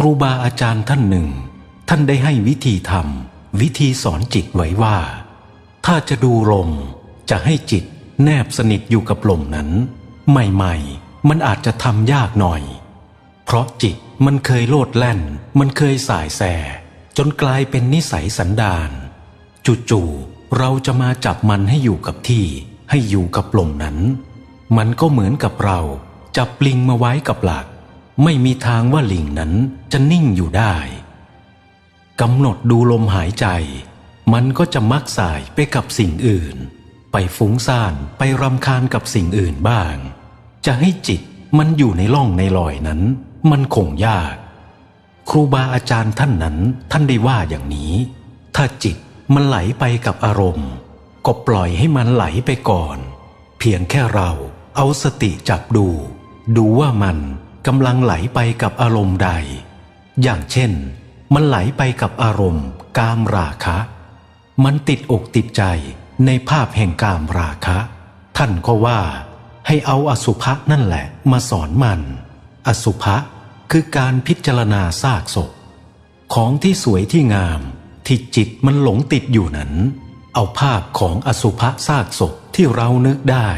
ครูบาอาจารย์ท่านหนึ่ง ท่านได้ให้วิธีทำวิธีสอนจิตไว้ว่า ถ้าจะดูลมจะให้จิตแนบสนิทอยู่กับลมนั้น ใหม่ๆ มันอาจจะทำยากหน่อย เพราะจิตมันเคยโลดแล่น มันเคยสายแส จนกลายเป็นนิสัยสันดานจู่ๆเราจะมาจับมันให้อยู่กับที่ ให้อยู่กับลมนั้น มันก็เหมือนกับเราจับลิงมาไว้กับหลัก ไม่มีทางว่าลิงนั้นจะนิ่งอยู่ได้กำหนดดูลมหายใจ มันก็จะมักสายไปกับสิ่งอื่น ไปฟุ้งซ่านไปรำคาญกับสิ่งอื่นบ้าง จะให้จิตมันอยู่ในล่องในลอยนั้น มันคงยาก ครูบาอาจารย์ท่านนั้นท่านได้ว่าอย่างนี้ ถ้าจิตมันไหลไปกับอารมณ์ ก็ปล่อยให้มันไหลไปก่อน เพียงแค่เราเอาสติจับดู ดูว่ามัน กำลังไหลไปกับอารมณ์ใด อย่างเช่น มันไหลไปกับอารมณ์ กามราคะ มันติดอกติดใจในภาพแห่งกามราคะ ท่านก็ว่า ให้เอาอสุภะนั่นแหละมาสอนมัน อสุภะคือการพิจารณาซากศพ ของที่สวยที่งามที่จิตมันหลงติดอยู่นั้น เอาภาพของอสุภะซากศพที่เรานึกได้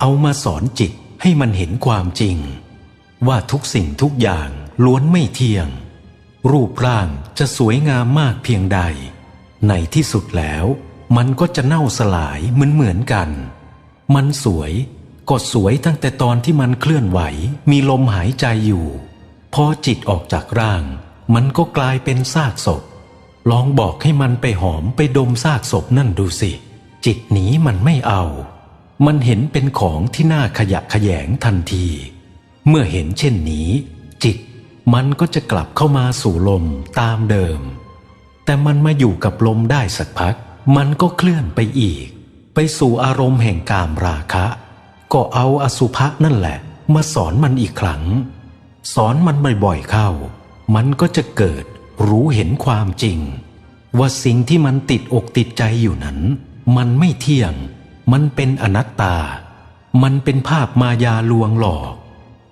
เอามาสอนจิตให้มันเห็นความจริง ว่าทุกสิ่งทุกอย่างล้วนไม่เที่ยง รูปร่างจะสวยงามมากเพียงใด ในที่สุดแล้ว มันก็จะเน่าสลายเหมือนเหมือนกัน มันสวยก็สวยตั้งแต่ตอนที่มันเคลื่อนไหวมีลมหายใจอยู่ พอจิตออกจากร่าง มันก็กลายเป็นซากศพ ลองบอกให้มันไปหอมไปดมซากศพนั่นดูสิ จิตหนีมันไม่เอา มันเห็นเป็นของที่น่าขยะแขยงทันที เมื่อเห็นเช่นนี้ จิตมันก็จะกลับเข้ามาสู่ลมตามเดิม แต่มันมาอยู่กับลมได้สักพัก มันก็เคลื่อนไปอีก ไปสู่อารมณ์แห่งกามราคะ ก็เอาอสุภะนั่นแหละ มาสอนมันอีกครั้ง สอนมันบ่อยๆเข้า มันก็จะเกิดรู้เห็นความจริง ว่าสิ่งที่มันติดอกติดใจอยู่นั้น มันไม่เที่ยง มันเป็นอนัตตา มันเป็นภาพมายาลวงหลอก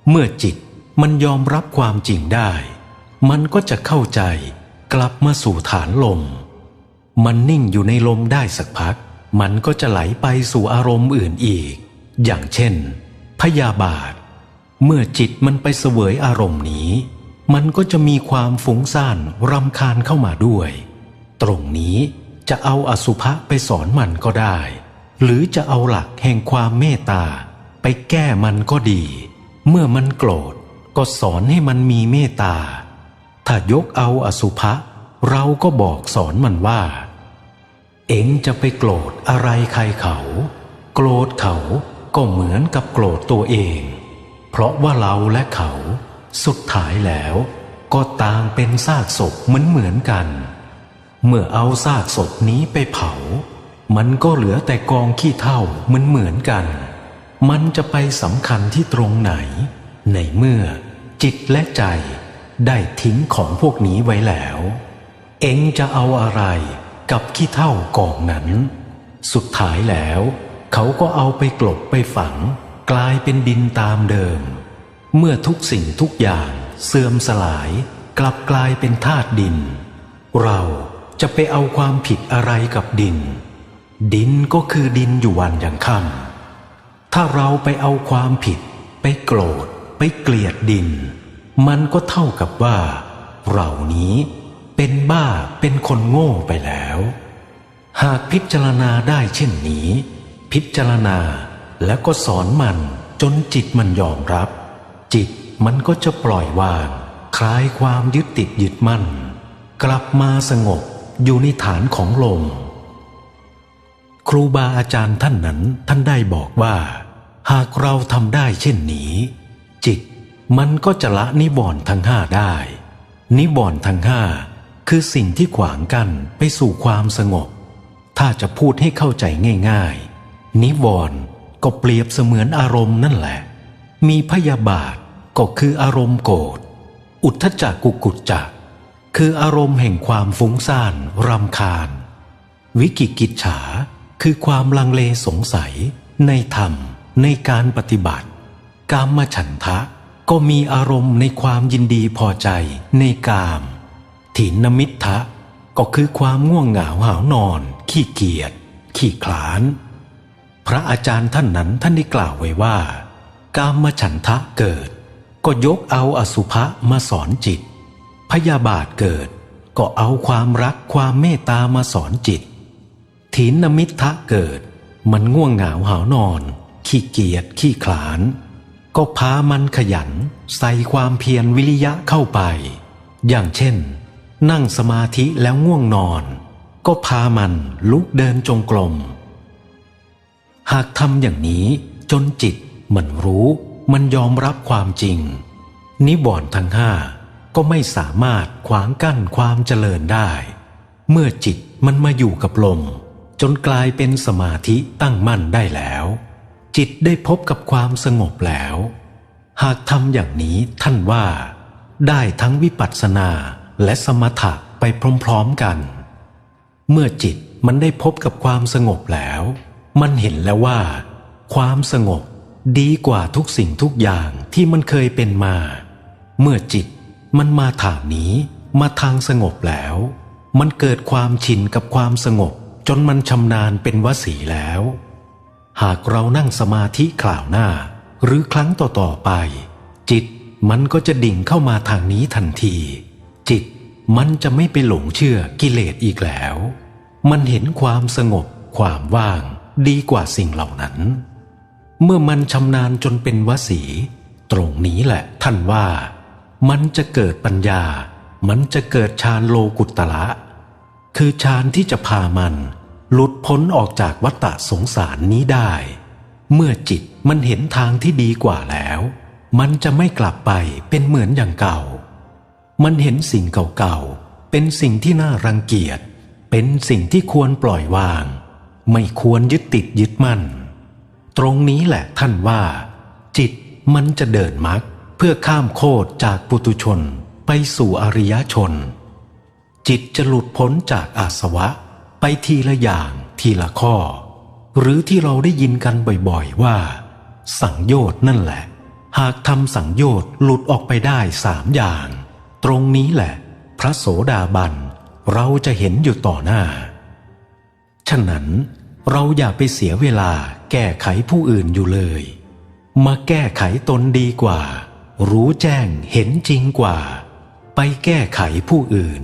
เมื่อจิตมันยอมรับความจริงได้ มันก็จะเข้าใจกลับมาสู่ฐานลม มันนิ่งอยู่ในลมได้สักพัก มันก็จะไหลไปสู่อารมณ์อื่นอีก อย่างเช่น พยาบาท เมื่อจิตมันไปเสวยอารมณ์นี้ มันก็จะมีความฟุ้งซ่านรำคาญเข้ามาด้วย ตรงนี้จะเอาอสุภะไปสอนมันก็ได้ หรือจะเอาหลักแห่งความเมตตาไปแก้มันก็ดี เมื่อมันโกรธก็สอนให้มันมีเมตตา ถ้ายกเอาอสุภะเราก็บอกสอนมันว่า เอ็งจะไปโกรธอะไรใครเขา โกรธเขาก็เหมือนกับโกรธตัวเอง เพราะว่าเราและเขาสุดท้ายแล้วก็ต่างเป็นซากศพเหมือนเหมือนกัน เมื่อเอาซากศพนี้ไปเผา มันก็เหลือแต่กองขี้เท่าเหมือนเหมือนกัน มันจะไปสำคัญที่ตรงไหน ในเมื่อจิตและใจได้ทิ้งของพวกนี้ไว้แล้ว เอ็งจะเอาอะไรกับขี้เท่ากองนั้น สุดท้ายแล้ว เขาก็เอาไปกลบไปฝัง กลายเป็นดินตามเดิม เมื่อทุกสิ่งทุกอย่างเสื่อมสลาย กลับกลายเป็นธาตุดิน เราจะไปเอาความผิดอะไรกับดิน ดินก็คือดินอยู่วันอย่างค่ำ ถ้าเราไปเอาความผิด ไปโกรธ ไปเกลียดดิน มันก็เท่ากับว่า เรานี้เป็นบ้าเป็นคนโง่ไปแล้ว หากพิจารณาได้เช่นนี้ พิจารณาแล้วก็สอนมันจนจิตมันยอมรับ จิตมันก็จะปล่อยวาง คลายความยึดติดยึดมั่น กลับมาสงบอยู่ในฐานของลม ครูบาอาจารย์ท่านนั้นท่านได้บอกว่า หากเราทำได้เช่นนี้ จิตมันก็จะละนิวรณ์ทั้งห้าได้ นิวรณ์ทั้งห้าคือสิ่งที่ขวางกันไปสู่ความสงบ ถ้าจะพูดให้เข้าใจง่าย ๆ นิวรณ์ก็เปรียบเสมือนอารมณ์นั่นแหละ มีพยาบาทก็คืออารมณ์โกรธ อุทธจักกุกุจจักคืออารมณ์แห่งความฟุ้งซ่านรำคาญ วิกิกิจฉาคือความลังเลสงสัยในธรรม ในการปฏิบัติ กามฉันทะก็มีอารมณ์ในความยินดีพอใจในกามถินมิทธะก็คือความง่วงเหงาหาวนอน ขี้เกียจขี้คลาน พระอาจารย์ท่านนั้นท่านได้กล่าวไว้ว่า กามฉันทะเกิด ก็ยกเอาอสุภะมาสอนจิต พยาบาทเกิด ก็เอาความรักความเมตตามาสอนจิตถีนมิทธะเกิด มันง่วงเหงาหาวนอน ขี้เกียจขี้ขลาน ก็พามันขยันใส่ความเพียรวิริยะเข้าไป อย่างเช่น นั่งสมาธิแล้วง่วงนอน ก็พามันลุกเดินจงกรมหากทำอย่างนี้จนจิตมันรู้มันยอมรับความจริง นิวรณ์ทั้งห้าก็ไม่สามารถขวางกั้นความเจริญได้ เมื่อจิตมันมาอยู่กับลม จนกลายเป็นสมาธิตั้งมั่นได้แล้ว จิตได้พบกับความสงบแล้ว หากทำอย่างนี้ท่านว่า ได้ทั้งวิปัสสนาและสมถะไปพร้อมๆกัน เมื่อจิตมันได้พบกับความสงบแล้ว มันเห็นแล้วว่า ความสงบดีกว่าทุกสิ่งทุกอย่างที่มันเคยเป็นมา เมื่อจิตมันมาถามนี้มาทางสงบแล้ว มันเกิดความชินกับความสงบจนมันชำนาญเป็นวสีแล้ว หากเรานั่งสมาธิคราวหน้า หรือครั้งต่อๆไป จิตมันก็จะดิ่งเข้ามาทางนี้ทันที จิตมันจะไม่ไปหลงเชื่อกิเลสอีกแล้ว มันเห็นความสงบความว่างดีกว่าสิ่งเหล่านั้น เมื่อมันชำนาญจนเป็นวสี ตรงนี้แหละท่านว่า มันจะเกิดปัญญา มันจะเกิดฌานโลกุตตละ คือฌานที่จะพามัน หลุดพ้นออกจากวัฏสงสารนี้ได้ เมื่อจิตมันเห็นทางที่ดีกว่าแล้ว มันจะไม่กลับไปเป็นเหมือนอย่างเก่า มันเห็นสิ่งเก่าๆ เป็นสิ่งที่น่ารังเกียจ เป็นสิ่งที่ควรปล่อยวาง ไม่ควรยึดติดยึดมั่น ตรงนี้แหละท่านว่า จิตมันจะเดินมรรคเพื่อข้ามโคดจากปุตุชนไปสู่อริยชน จิตจะหลุดพ้นจากอาสวะ ไปทีละอย่างทีละข้อ หรือที่เราได้ยินกันบ่อยๆว่า สังโยชน์นั่นแหละ หากทำสังโยชน์หลุดออกไปได้สามอย่าง ตรงนี้แหละ พระโสดาบันเราจะเห็นอยู่ต่อหน้า ฉะนั้นเราอย่าไปเสียเวลาแก้ไขผู้อื่นอยู่เลย มาแก้ไขตนดีกว่า รู้แจ้งเห็นจริงกว่า ไปแก้ไขผู้อื่น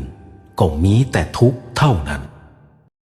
ก็มีแต่ทุกข์เท่านั้น